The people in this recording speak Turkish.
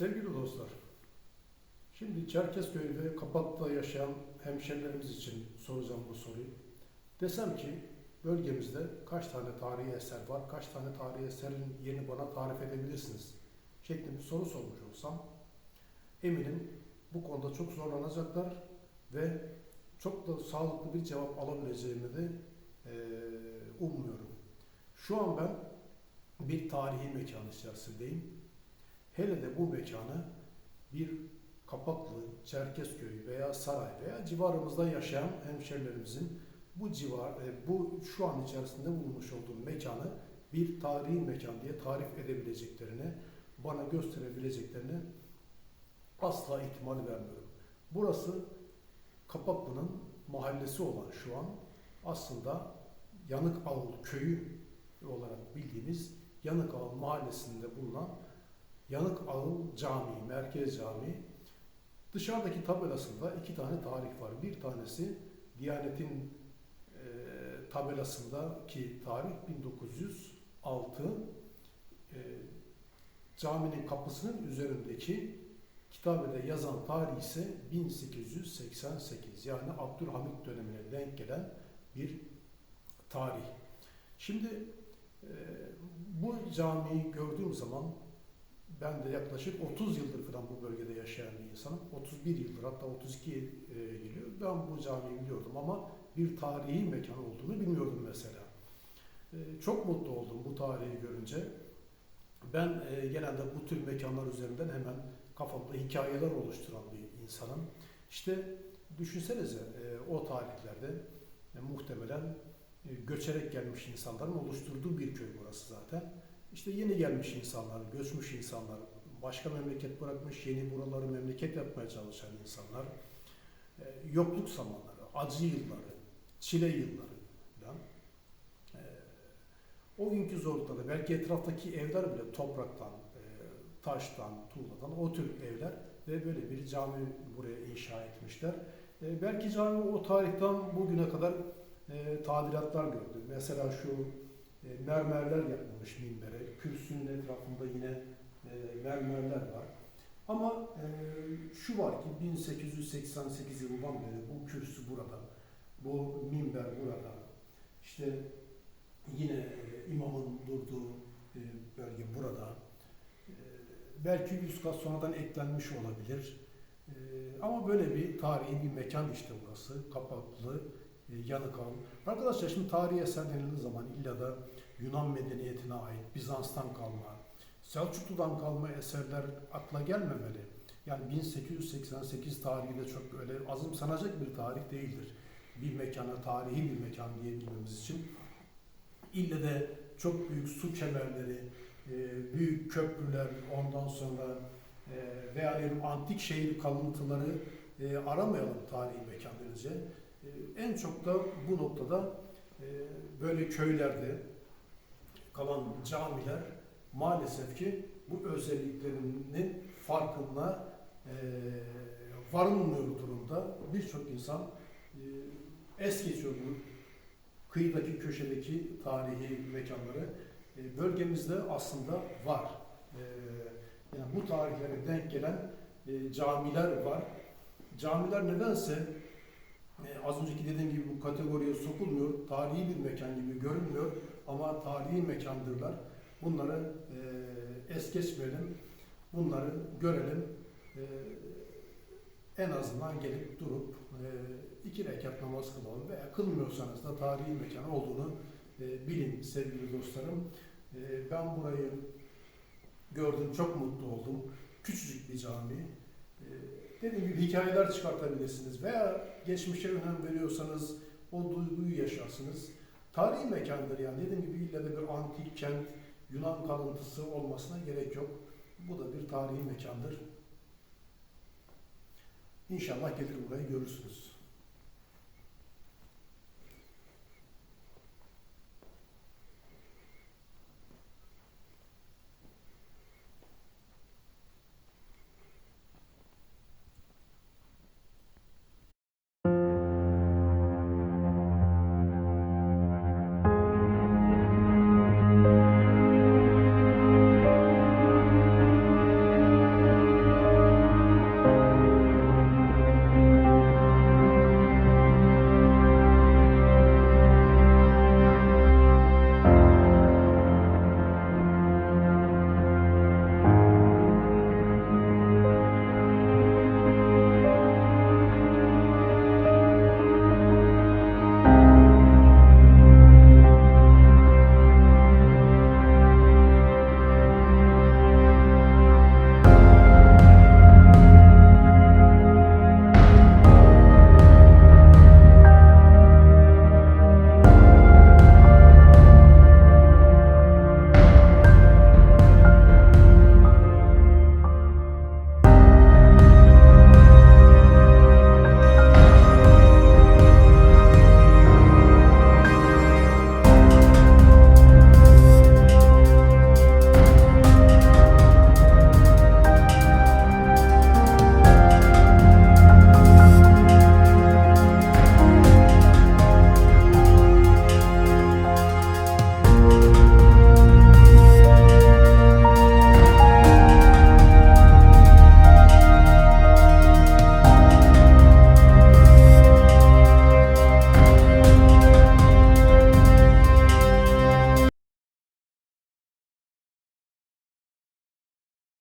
Sevgili dostlar, şimdi Çerkezköy ve Kapak'ta yaşayan hemşerilerimiz için soracağım bu soruyu. Desem ki bölgemizde kaç tane tarihi eser var, kaç tane tarihi eserin yerini bana tarif edebilirsiniz şeklinde bir soru sormuş olsam eminim bu konuda çok zorlanacaklar ve çok da sağlıklı bir cevap alabileceğimi de eee, ummuyorum. Şu an ben bir tarihi mekan içerisindeyim. Hele de bu mekanı bir Kapaklı, Çerkezköy veya Saray veya civarımızda yaşayan hemşerilerimizin bu civar, e, bu şu an içerisinde bulunmuş olduğum mekanı bir tarihi mekan diye tarif edebileceklerini, bana gösterebileceklerini asla ihtimal vermiyorum. Burası Kapaklı'nın mahallesi olan şu an aslında Yanık Ağıl köyü olarak bildiğimiz Yanık Ağıl mahallesinde bulunan Yanık Ağıl Camii, Merkez Camii. Dışarıdaki tabelasında iki tane tarih var. Bir tanesi Diyanet'in e, tabelasındaki tarih 1906. E, caminin kapısının üzerindeki kitabede yazan tarih ise 1888. Yani Abdülhamit dönemine denk gelen bir tarih. Şimdi e, bu camiyi gördüğüm zaman ben de yaklaşık 30 yıldır falan bu bölgede yaşayan bir insanım. 31 yıldır hatta 32 e, geliyor. Ben bu camiyi biliyordum ama bir tarihi mekan olduğunu bilmiyordum mesela. E, çok mutlu oldum bu tarihi görünce. Ben e, genelde bu tür mekanlar üzerinden hemen kafamda hikayeler oluşturan bir insanım. İşte düşünsenize o tarihlerde muhtemelen göçerek gelmiş insanların oluşturduğu bir köy burası zaten. İşte yeni gelmiş insanlar, göçmüş insanlar, başka memleket bırakmış, yeni buraları memleket yapmaya çalışan insanlar, e, yokluk zamanları, acı yılları, çile yılları. E, o günkü zorluklarda belki etraftaki evler bile topraktan, e, taştan, tuğladan o tür evler ve böyle bir cami buraya inşa etmişler. Belki cami o tarihten bugüne kadar tadilatlar gördü. Mesela şu e, mermerler yapılmış minbere, kürsünün etrafında yine e, mermerler var. Ama e, şu var ki 1888 yılından beri bu kürsü burada, bu minber burada. İşte yine e, imamın durduğu e, bölge burada. E, belki yüz kat sonradan eklenmiş olabilir. E, ama böyle bir tarihi bir mekan işte burası. Kapaklı, yanık ağın. Arkadaşlar şimdi tarihi eser denildiği zaman illa da Yunan medeniyetine ait, Bizans'tan kalma, Selçuklu'dan kalma eserler akla gelmemeli. Yani 1888 tarihi de çok öyle azımsanacak bir tarih değildir. Bir mekana, tarihi bir mekan diyebilmemiz için. İlle de çok büyük su kemerleri, e, büyük köprüler, ondan sonra e, veya antik şehir kalıntıları e, aramayalım tarihi mekan. E, En çok da bu noktada e, böyle köylerde kalan camiler maalesef ki bu özelliklerinin farkında e, varılmıyor durumda. Birçok insan e, es geçiyor bu kıyıdaki köşedeki tarihi mekanları. Bölgemizde aslında var. Yani bu tarihlere denk gelen camiler var. Camiler nedense e, az önceki dediğim gibi bu kategoriye sokulmuyor. Tarihi bir mekan gibi görünmüyor ama tarihi mekandırlar. Bunları e, es geçmeyelim. Bunları görelim. E, en azından gelip durup e, iki rekat namaz kılalım veya kılmıyorsanız da tarihi mekan olduğunu e, bilin sevgili dostlarım. E, ben burayı gördüm, çok mutlu oldum. Küçücük bir cami. Dediğim gibi hikayeler çıkartabilirsiniz veya geçmişe önem veriyorsanız o duyguyu yaşarsınız. Tarihi mekandır yani dediğim gibi illa da bir antik kent, Yunan kalıntısı olmasına gerek yok. Bu da bir tarihi mekandır. İnşallah gelir burayı görürsünüz.